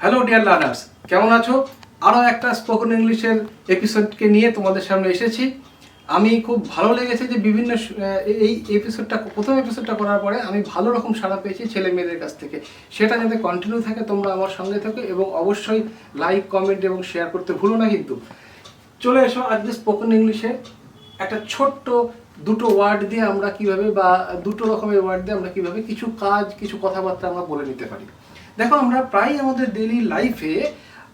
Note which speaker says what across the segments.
Speaker 1: Hello dear learners কেমন আছো? আরও একটা স্পোকেন ইংলিশের এপিসোডকে নিয়ে তোমাদের সামনে এসেছি। আমি খুব ভালো লেগেছে যে বিভিন্ন এই এপিসোডটা প্রথম এপিসোডটা করার পরে আমি ভালো রকম সাড়া পেয়েছি ছেলে মেয়েদের কাছ থেকে। সেটা যাতে কন্টিনিউ থাকে, তোমরা আমার সঙ্গে থাকো এবং অবশ্যই লাইক কমেন্ট এবং শেয়ার করতে ভুলো না কিন্তু। চলে এসো আজকে স্পোকেন ইংলিশে একটা ছোট্ট দুটো ওয়ার্ড দিয়ে আমরা কীভাবে বা দুটো রকমের ওয়ার্ড দিয়ে আমরা কীভাবে কিছু কাজ, কিছু কথাবার্তা আমরা বলে নিতে পারি। দেখো, আমরা প্রায় আমাদের ডেইলি লাইফে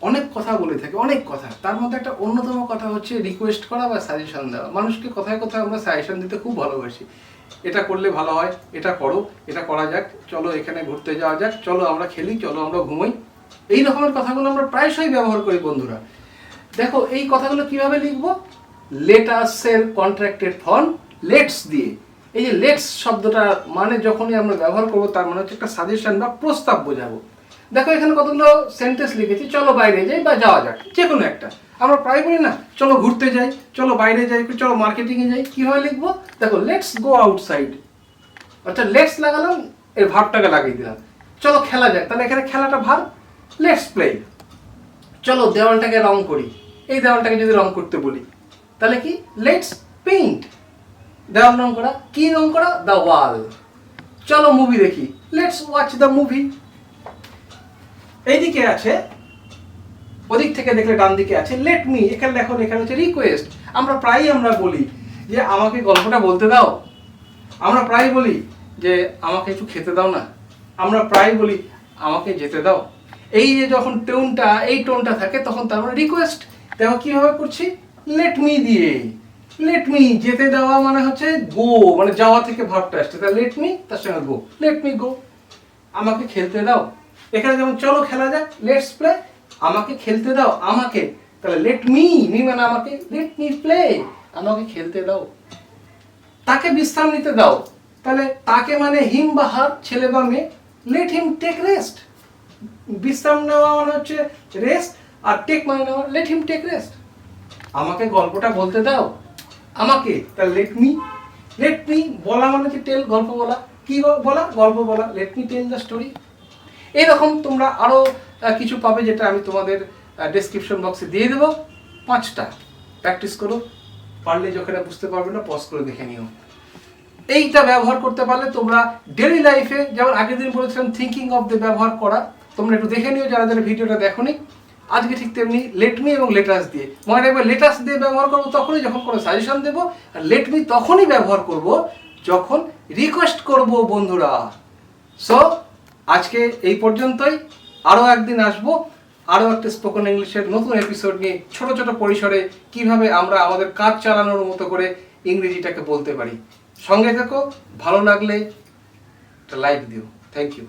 Speaker 1: অনেক কথা বলে থাকি, অনেক কথা। তার মধ্যে একটা অন্যতম কথা হচ্ছে রিকোয়েস্ট করা বা সাজেশন দেওয়া। মানুষকে কথায় কথায় আমরা সাজেশন দিতে খুব ভালোবাসি। এটা করলে ভালো হয়, এটা করো, এটা করা যাক, চলো এখানে ঘুরতে যাওয়া যাক, চলো আমরা খেলি, চলো আমরা ঘুমোই। এই রকমের কথাগুলো আমরা প্রায়শই ব্যবহার করি, বন্ধুরা। দেখো, এই কথাগুলো কীভাবে লিখব? লেটাসের কন্ট্রাক্টেড ফর্ম লেটস দিয়ে। এই যে লেটস শব্দটা মানে যখনই আমরা ব্যবহার করব, তার মানে হচ্ছে একটা সাজেশন বা প্রস্তাব বোঝাবো। দেখো, এখানে কতগুলো সেন্টেন্স লিখেছি, চলো বাইরে যাই বা যাওয়া যাক যে কোনো একটা। আমরা প্রায় বলি না, চলো ঘুরতে যাই, চলো বাইরে যাই, চলো মার্কেটিংয়ে যাই, কীভাবে লিখব? দেখো লেটস গো আউটসাইড অর্থাৎ লেটস লাগালাম, এর ভাবটাকে লাগিয়ে দিলাম। চলো খেলা যাক, তাহলে এখানে খেলাটা ভাব লেটস প্লে চলো দেওয়ালটাকে রং করি, এই দেওয়ালটাকে যদি রং করতে বলি, তাহলে কি? লেটস পেইন্ট দেওয়াল রং করা, কি রং করা? দ্য ওয়াল চলো মুভি দেখি লেটস ওয়াচ দ্য মুভি এইদিকে আছে, ওদিক থেকে দেখলে ডান দিকে আছে লেট মি এখানে দেখো, এখানে হচ্ছে রিকোয়েস্ট আমরা প্রায়ই আমরা বলি যে, আমাকে গল্পটা বলতে দাও। আমরা প্রায় বলি যে, আমাকে একটু খেতে দাও না। আমরা প্রায় বলি, আমাকে যেতে দাও। এই যে যখন টোনটা এই টোনটা থাকে, তখন তার মানে রিকোয়েস্ট দেখো, কীভাবে করছি? লেট মি দিয়ে। লেট মি যেতে দেওয়া মানে হচ্ছে গো মানে যাওয়া থেকে ভাবটা আসছে। তা লেট মি তার সঙ্গে গো লেট মি গো আমাকে খেলতে দাও। এখানে যেমন চলো খেলা যাক লেটস প্লে আমাকে খেলতে দাও, আমাকে। তাহলে লেট মি মি মানে আমাকে লেট মি প্লে আমাকে খেলতে দাও। তাকে বিশ্রাম নিতে দাও। তাহলে তাকে মানে হিম বা হার ছেলে বা মেয়ে লেট হিম টেক রেস্ট বিশ্রাম নেওয়া মানে হচ্ছে রেস্ট আর টেক মানে নেওয়া লেট হিম টেক রেস্ট আমাকে গল্পটা বলতে দাও। আমাকে, তাহলে লেট মি লেট মি বলা মানে হচ্ছে টেল গল্প বলা। কি বলা? গল্প বলা। Let me tell the story এইরকম তোমরা আরও কিছু পাবে যেটা আমি তোমাদের ডেসক্রিপশন বক্সে দিয়ে দেবো। পাঁচটা প্র্যাকটিস করো। পারলে যখন বুঝতে পারবে না পজ করে দেখে নিও। এইটা ব্যবহার করতে পারলে তোমরা ডেলি লাইফে যেমন আগের দিন বলেছিলাম থিঙ্কিং অফ দ্য ব্যবহার করা। তোমরা একটু দেখে নিও যারা যারা ভিডিওটা দেখোনি। আজকে ঠিক তেমনি লেটমি এবং লেটাস দিয়ে। মনে রাখবে লেটাস দিয়ে ব্যবহার করব তখনই যখন কোনো সাজেশন দেবো, আর লেট মি তখনই ব্যবহার করব যখন রিকোয়েস্ট করব বন্ধুরা। সো আজকে এই পর্যন্তই। আরও একদিন আসব। আরও একটা স্পোকেন ইংলিশের নতুন এপিসোড নিয়ে ছোট ছোট পরিসরে কীভাবে আমরা আমাদের কাজ চালানোর মতো করে ইংরেজিটাকে বলতে পারি। সঙ্গে থেকো, ভালো লাগলে একটা লাইক দিও। Thank you